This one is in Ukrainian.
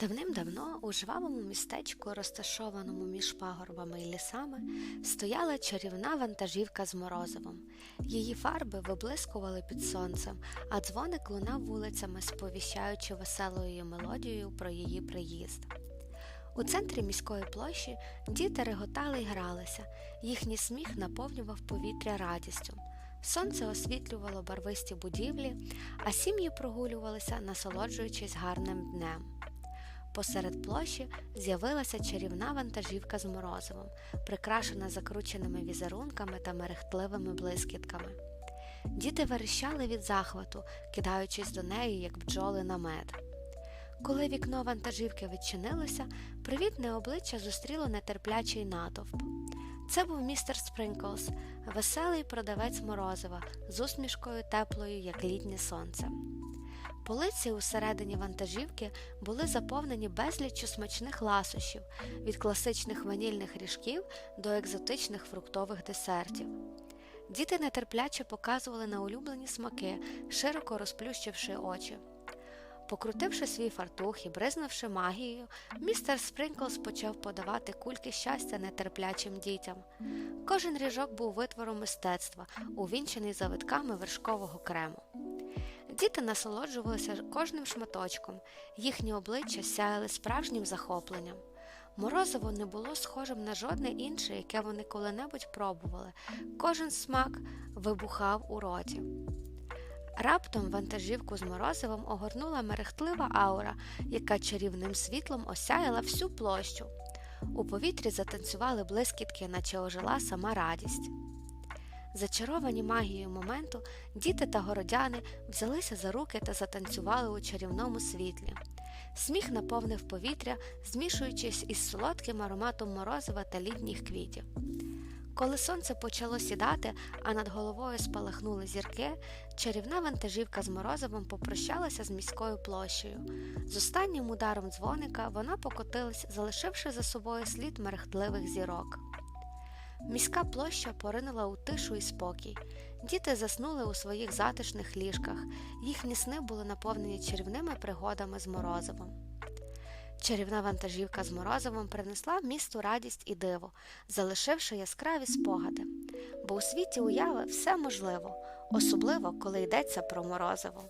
Давним-давно у жвавому містечку, розташованому між пагорбами і лісами, стояла чарівна вантажівка з морозивом. Її фарби виблискували під сонцем, а дзвоник лунав вулицями, сповіщаючи веселою мелодією про її приїзд. У центрі міської площі діти реготали й гралися, їхній сміх наповнював повітря радістю. Сонце освітлювало барвисті будівлі, а сім'ї прогулювалися, насолоджуючись гарним днем. Посеред площі з'явилася чарівна вантажівка з морозивом, прикрашена закрученими візерунками та мерехтливими блискітками. Діти верещали від захвату, кидаючись до неї, як бджоли на мед. Коли вікно вантажівки відчинилося, привітне обличчя зустріло нетерплячий натовп. Це був містер Спринклс, веселий продавець морозива з усмішкою теплою, як літнє сонце. Полиці усередині вантажівки були заповнені безліччю смачних ласощів від класичних ванільних ріжків до екзотичних фруктових десертів. Діти нетерпляче показували на улюблені смаки, широко розплющивши очі. Покрутивши свій фартух і бризнувши магією, містер Спринклс почав подавати кульки щастя нетерплячим дітям. Кожен ріжок був витвором мистецтва, увінчений завитками вершкового крему. Діти насолоджувалися кожним шматочком, їхні обличчя сяяли справжнім захопленням. Морозиво не було схожим на жодне інше, яке вони коли-небудь пробували. Кожен смак вибухав у роті. Раптом вантажівку з морозивом огорнула мерехтлива аура, яка чарівним світлом осяяла всю площу. У повітрі затанцювали блискітки, наче ожила сама радість. Зачаровані магією моменту, діти та городяни взялися за руки та затанцювали у чарівному світлі. Сміх наповнив повітря, змішуючись із солодким ароматом морозива та літніх квітів. Коли сонце почало сідати, а над головою спалахнули зірки, чарівна вантажівка з морозивом попрощалася з міською площею. З останнім ударом дзвоника вона покотилась, залишивши за собою слід мерехтливих зірок. Міська площа поринула у тишу і спокій. Діти заснули у своїх затишних ліжках, їхні сни були наповнені чарівними пригодами з морозивом. Чарівна вантажівка з морозивом принесла місту радість і диво, залишивши яскраві спогади. Бо у світі уяви все можливо, особливо коли йдеться про морозиво.